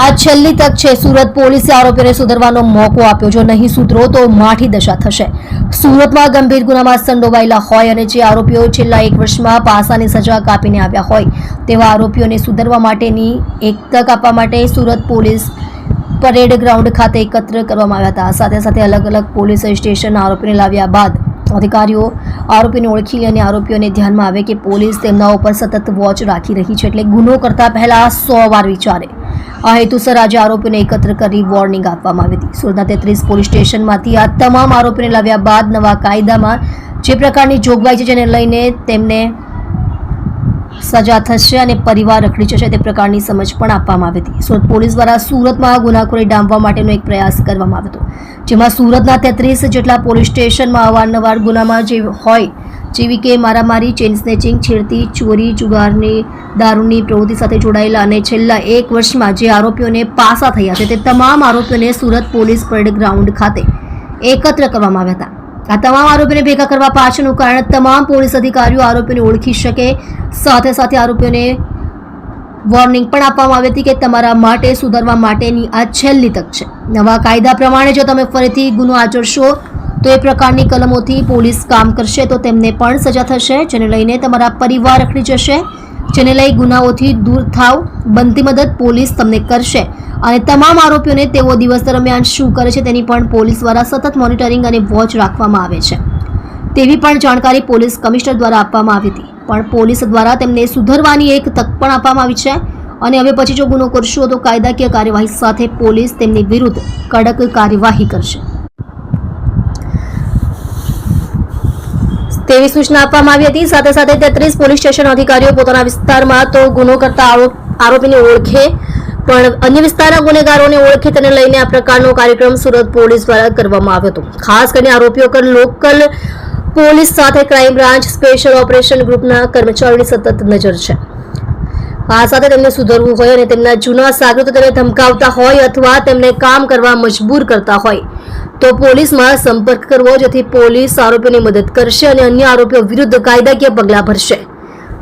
આ છેલ્લી તક છે. સુરત પોલીસે આરોપીને સુધરવાનો મોકો આપ્યો. જો નહીં સુધરો તો માઠી દશા થશે. સુરતમાં ગંભીર ગુનામાં સંડોવાયેલા હોય અને જે આરોપીઓ છેલ્લા એક વર્ષમાં પાસાની સજા કાપીને આવ્યા હોય, તેવા આરોપીઓને સુધરવા માટેની એક તક આપવા માટે સુરત પોલીસ પરેડ ગ્રાઉન્ડ ખાતે એકત્ર કરવામાં આવ્યા હતા. સાથે સાથે અલગ અલગ પોલીસ સ્ટેશન આરોપીને લાવ્યા બાદ અધિકારીઓ આરોપીને ઓળખી અને આરોપીઓને ધ્યાનમાં આવે કે પોલીસ તેમના ઉપર સતત વોચ રાખી રહી છે. એટલે ગુનો કરતા પહેલા સો વાર વિચારે. આ હેતુસર આજે આરોપીને એકત્ર કરી વોર્નિંગ આપવામાં આવી હતી. સુરતના તેત્રીસ પોલીસ સ્ટેશનમાંથી આ તમામ આરોપીને લાવ્યા બાદ નવા કાયદામાં જે પ્રકારની જોગવાઈ છે જેને લઈને તેમને સજા થશે અને પરિવાર રખડી જશે તે પ્રકારની સમજ પણ આપવામાં આવી હતી. સુરત પોલીસ દ્વારા સુરતમાં ગુનાખોરી ડામવા માટેનો એક પ્રયાસ કરવામાં આવ્યો હતો, જેમાં સુરતના તેત્રીસ જેટલા પોલીસ સ્ટેશનમાં અવારનવાર ગુનામાં જે હોય જેવી કે મારામારી ચેન સ્નેચિંગ, છેડતી, ચોરી, જુગારની, દારૂની પ્રવૃત્તિ સાથે જોડાયેલા અને છેલ્લા એક વર્ષમાં જે આરોપીઓને પાસા થયા છે તે તમામ આરોપીઓને સુરત પોલીસ પરેડ ગ્રાઉન્ડ ખાતે એકત્ર કરવામાં આવ્યા હતા. આ તમામ આરોપીને ભેગા કરવા પાછળનું કારણ તમામ પોલીસ અધિકારીઓ આરોપીને ઓળખી શકે. સાથે સાથે આરોપીઓને વોર્નિંગ પણ આપવામાં આવી હતી કે તમારા માટે સુધારવા માટેની આ છેલ્લી તક છે. નવા કાયદા પ્રમાણે જો તમે ફરીથી ગુનો આચરશો તો એ પ્રકારની કલમોથી પોલીસ કામ કરશે તો તેમને પણ સજા થશે, જેને લઈને તમારા પરિવાર રખડી જશે. જેને લઈ ગુનાઓથી દૂર થાવ, બનતી મદદ પોલીસ તમને કરશે. અને તમામ આરોપીઓને તેઓ દિવસ દરમિયાન શું કરે છે તેની પણ પોલીસ દ્વારા સતત મોનિટરિંગ અને વોચ રાખવામાં આવે છે. તેવી પણ જાણકારી પોલીસ કમિશનર દ્વારા આપવામાં આવી હતી. પણ પોલીસ દ્વારા તેમને સુધરવાની એક તક પણ આપવામાં આવી છે. અને હવે પછી જો ગુનો કરશો તો કાયદાકીય કાર્યવાહી સાથે પોલીસ તેમની વિરુદ્ધ કડક કાર્યવાહી કરશે. તેવી સૂચના આપવામાં આવી હતી. સાથે સાથે તેત્રીસ પોલીસ સ્ટેશન અધિકારીઓ પોતાના વિસ્તારમાં તો ગુનો કરતા આરો- આરોપીને ઓળખે, પણ અન્ય વિસ્તારના ગુનેગારોને ઓળખે તેને લઈને આ પ્રકારનો કાર્યક્રમ સુરત પોલીસ દ્વારા કરવામાં આવ્યો હતો. ખાસ કરીને આરોપીઓ પર લોકલ પોલીસ સાથે ક્રાઇમ બ્રાન્ચ સ્પેશિયલ ઓપરેશન ગ્રુપના કર્મચારીઓની સતત નજર છે. આ સાથે તેમને સુધરવું હોય અને તેમના જૂના સાગરો તેને ધમકાવતા હોય અથવા તેમને કામ કરવા મજબૂર કરતા હોય. તો પોલીસમાં સંપર્ક કરવો, જેથી પોલીસ આરોપીની મદદ કરશે અને અન્ય આરોપીઓ વિરુદ્ધ કાયદાકીય પગલાં ભરશે.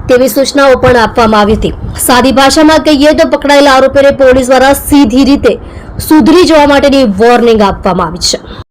તેવી સૂચનાઓ પણ આપવામાં આવી હતી. સાદી ભાષામાં કહીએ તો પકડાયેલા આરોપીને પોલીસ દ્વારા સીધી રીતે સુધરી જવા માટેની વોર્નિંગ આપવામાં આવી છે.